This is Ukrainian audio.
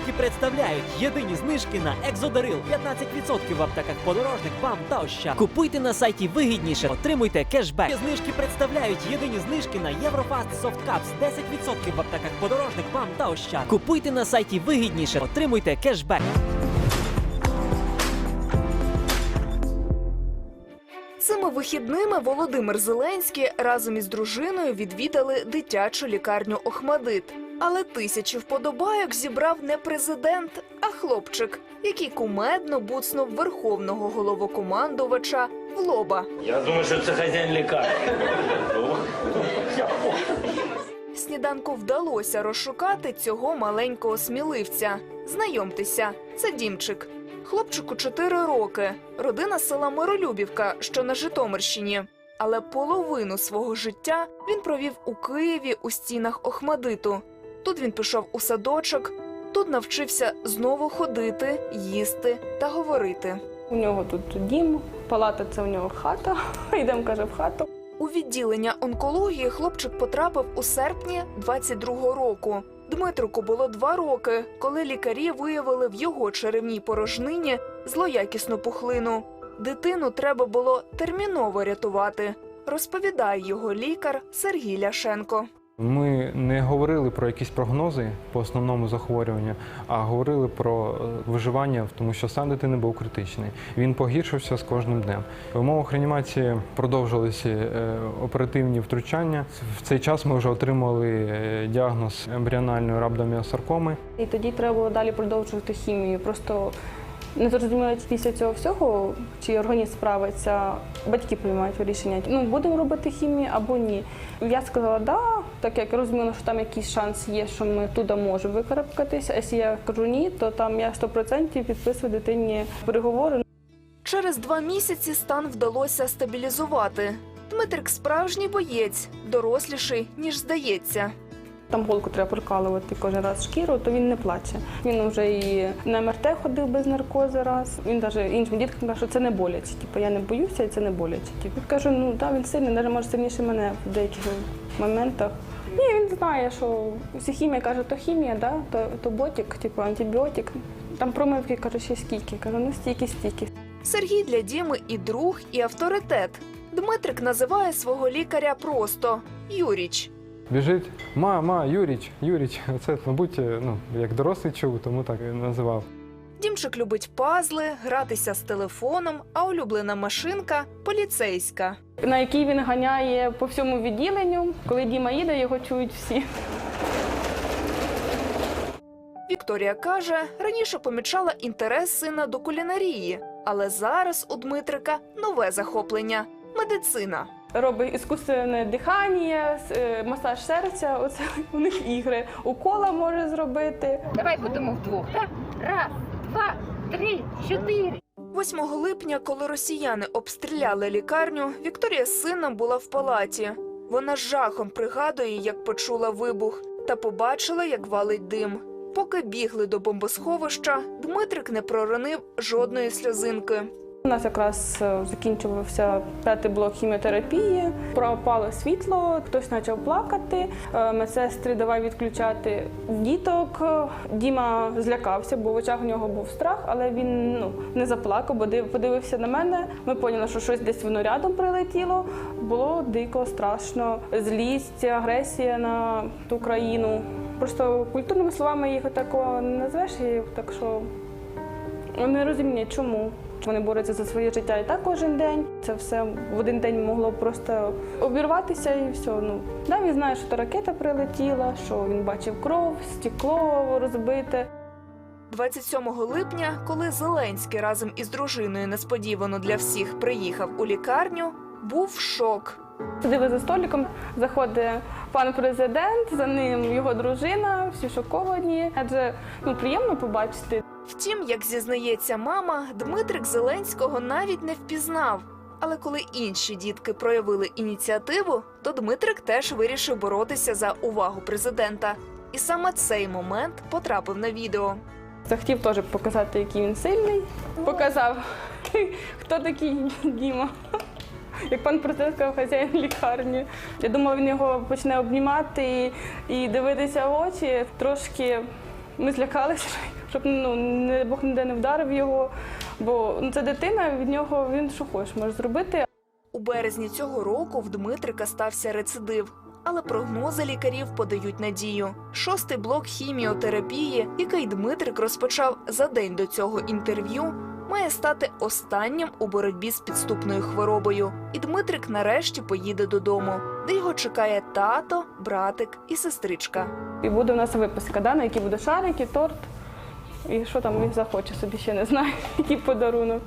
знижки представляють єдині знижки на Екзодарил. 15% в аптеках подорожник, бам та ощад. Купуйте на сайті вигідніше, отримуйте кешбек. Знижки представляють єдині знижки на Єврофаст Cups. 10% в аптеках подорожник, бам та ощад. Купуйте на сайті вигідніше, отримуйте кешбек. Цими вихідними Володимир Зеленський разом із дружиною відвідали дитячу лікарню Охмадит. Але тисячі вподобайок зібрав не президент, а хлопчик, який кумедно буцнув верховного головокомандувача в лоба. Я думаю, що це хазяїн лікарні. Сніданку вдалося розшукати цього маленького сміливця. Знайомтеся, це Дімчик. Хлопчику 4 роки. Родина з села Миролюбівка, що на Житомирщині. Але половину свого життя він провів у Києві у стінах Охмадиту. Тут він пішов у садочок, тут навчився знову ходити, їсти та говорити. У нього тут дім, палата це у нього хата. Йдемо, каже, в хату. У відділення онкології хлопчик потрапив у серпні 22-го року. Дмитрику було два роки, коли лікарі виявили в його черевній порожнині злоякісну пухлину. Дитину треба було терміново рятувати, розповідає його лікар Сергій Ляшенко. Ми не говорили про якісь прогнози по основному захворюванню, а говорили про е, виживання, тому що стан дитини був критичний. Він погіршився з кожним днем. В умовах реанімації продовжилися е, оперативні втручання. В цей час ми вже отримали е, діагноз ембріональної рhabdomyosаркоми. І тоді треба було далі продовжувати хімію. Просто не зрозуміло після цього всього, чи організм справиться, батьки приймають рішення. Ну, будемо робити хімію або ні. Я сказала, да, так як розуміла, що там якийсь шанс є, що ми туди можемо викарабкатися. А якщо я кажу ні, то там я 100% підписую дитині переговори. Через два місяці стан вдалося стабілізувати. Дмитрик справжній боєць, доросліший, ніж здається. Там голку треба прокалувати кожен раз шкіру, то він не плаче. Він вже і на МРТ ходив без наркозу раз. Він навіть іншим діткам каже, що це не боляче. Типу, я не боюся, і це не боляче. Типу, кажу, ну так, він сильний, навіть може сильніше мене в деяких моментах. Ні, він знає, що всі хімія каже, то хімія, да? то, то ботик, типу антибіотик. Там промивки каже, ще скільки. Кажу, ну стільки, стільки. Сергій для Діми і друг, і авторитет. Дмитрик називає свого лікаря просто Юріч. Біжить, ма, ма, Юріч, Юріч. Це, мабуть, ну, як дорослий чув, тому так і називав. Дімчик любить пазли, гратися з телефоном, а улюблена машинка поліцейська. На який він ганяє по всьому відділенню. Коли Діма їде, його чують всі. Вікторія каже, раніше помічала інтерес сина до кулінарії, але зараз у Дмитрика нове захоплення медицина. Робить іскусственне дихання, е, масаж серця. Оце у них ігри. Укола може зробити. Давай будемо вдвох, так? Раз, два, три, чотири. 8 липня, коли росіяни обстріляли лікарню, Вікторія з сином була в палаті. Вона з жахом пригадує, як почула вибух, та побачила, як валить дим. Поки бігли до бомбосховища, Дмитрик не проронив жодної сльозинки. У нас якраз е, закінчувався п'ятий блок хіміотерапії, пропало світло, хтось почав плакати. е, Медсестри давай відключати діток. Е, Діма злякався, бо в очах у нього був страх, але він ну не заплакав, бо подивився на мене. Ми поняли, що щось десь воно рядом прилетіло. Було дико, страшно. Злість, агресія на ту країну. Просто культурними словами їх такого не назвеш, так що не розумію, чому. Вони борються за своє життя і так кожен день. Це все в один день могло просто обірватися і все. Ну да, він знає, що та ракета прилетіла, що він бачив кров, стекло розбите. 27 липня, коли Зеленський разом із дружиною несподівано для всіх приїхав у лікарню, був шок. Сиділи за столиком, заходить пан президент, за ним його дружина, всі шоковані. Адже ну приємно побачити. Втім, як зізнається мама, Дмитрик Зеленського навіть не впізнав. Але коли інші дітки проявили ініціативу, то Дмитрик теж вирішив боротися за увагу президента. І саме цей момент потрапив на відео. Захотів теж показати, який він сильний. Показав, хто такий Діма. Як пан президент сказав, хазяїн лікарні. Я думала, він його почне обнімати і, і дивитися в очі. Трошки Ми злякалися, щоб ну, не Бог ніде не вдарив його, бо ну, це дитина, від нього він що хочеш може зробити. У березні цього року в Дмитрика стався рецидив. Але прогнози лікарів подають надію. Шостий блок хіміотерапії, який Дмитрик розпочав за день до цього інтерв'ю, має стати останнім у боротьбі з підступною хворобою. І Дмитрик нарешті поїде додому, де його чекає тато, братик і сестричка. І буде у нас виписка, да, на які буде шарики, торт. І що там він захоче собі ще не знаю, який подарунок.